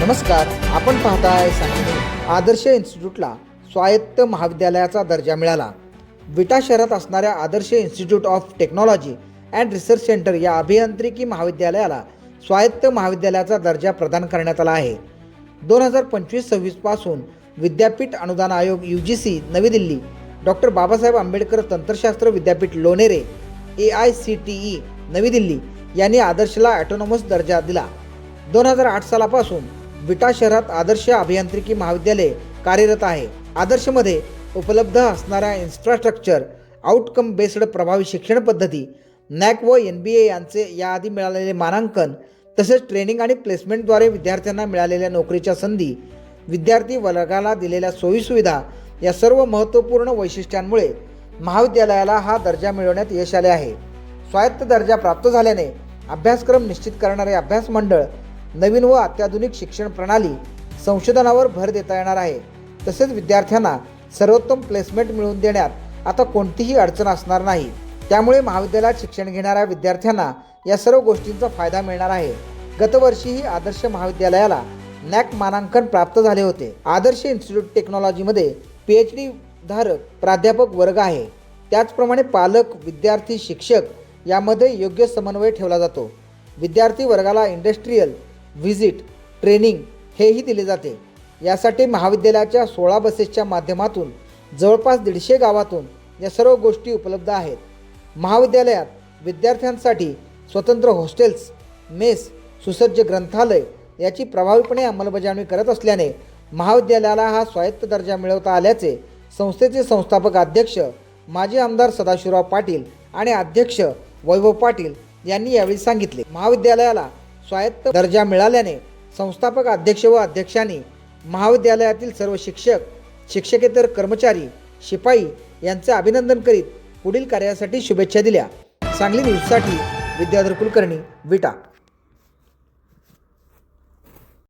नमस्कार आपण पाहताय सांगली आदर्श इन्स्टिट्यूटला स्वायत्त महाविद्यालयाचा दर्जा मिळाला. विटा शहरात असणाऱ्या Adarsh institute of technology and research centre या अभियांत्रिकी महाविद्यालयाला स्वायत्त महाविद्यालयाचा दर्जा प्रदान करण्यात आला आहे. दोन हजार पंचवीस सव्वीसपासून विद्यापीठ अनुदान आयोग यू जी सी नवी दिल्ली डॉक्टर बाबासाहेब आंबेडकर तंत्रशास्त्र विद्यापीठ Lonere A I C T E नवी दिल्ली यांनी आदर्शला ॲटोनॉमस दर्जा दिला. दोन हजार आठ सालापासून विटा शहरात आदर्श अभियांत्रिकी महाविद्यालय कार्यरत आहे. आदर्शमध्ये उपलब्ध असणाऱ्या इन्फ्रास्ट्रक्चर आउटकम बेस्ड प्रभावी शिक्षण पद्धती नॅक व एन बी ए यांचे याआधी मिळालेले मानांकन तसेच ट्रेनिंग आणि प्लेसमेंटद्वारे विद्यार्थ्यांना मिळालेल्या नोकरीच्या संधी विद्यार्थी वर्गाला दिलेल्या सोयीसुविधा या सर्व महत्त्वपूर्ण वैशिष्ट्यांमुळे महाविद्यालयाला हा दर्जा मिळवण्यात यश आले आहे. स्वायत्त दर्जा प्राप्त झाल्याने अभ्यासक्रम निश्चित करणारे अभ्यास मंडळ नवीन व अत्याधुनिक शिक्षण प्रणाली संशोधनावर भर देता येणार आहे. तसेच विद्यार्थ्यांना सर्वोत्तम प्लेसमेंट मिळवून देण्यात आता कोणतीही अडचण असणार नाही. त्यामुळे महाविद्यालयात शिक्षण घेणाऱ्या विद्यार्थ्यांना या सर्व गोष्टींचा फायदा मिळणार आहे. गतवर्षीही आदर्श महाविद्यालयाला नॅक मानांकन प्राप्त झाले होते. आदर्श इन्स्टिट्यूट टेक्नॉलॉजीमध्ये पी एच डी धारक प्राध्यापक वर्ग आहे. त्याचप्रमाणे पालक विद्यार्थी शिक्षक यामध्ये योग्य समन्वय ठेवला जातो. विद्यार्थी वर्गाला इंडस्ट्रीयल व्हिजिट ट्रेनिंग हेही दिले जाते. यासाठी महाविद्यालयाच्या सोळा बसेसच्या माध्यमातून जवळपास दीडशे गावातून या सर्व गोष्टी उपलब्ध आहेत. महाविद्यालयात विद्यार्थ्यांसाठी स्वतंत्र हॉस्टेल्स मेस सुसज्ज ग्रंथालय याची प्रभावीपणे अंमलबजावणी करत असल्याने महाविद्यालयाला हा स्वायत्त दर्जा मिळवता आल्याचे संस्थेचे संस्थापक अध्यक्ष माजी आमदार सदाशिवराव पाटील आणि अध्यक्ष वैभव पाटील यांनी यावेळी सांगितले. महाविद्यालयाला स्वायत्त दर्जा मिळाल्याने संस्थापक अध्यक्ष व अध्यक्षांनी महाविद्यालयातील सर्व शिक्षक शिक्षकेतर कर्मचारी शिपाई यांचे अभिनंदन करीत पुढील कार्यासाठी शुभेच्छा दिल्या. सांगली न्यूजसाठी विद्याधर कुलकर्णी विटा.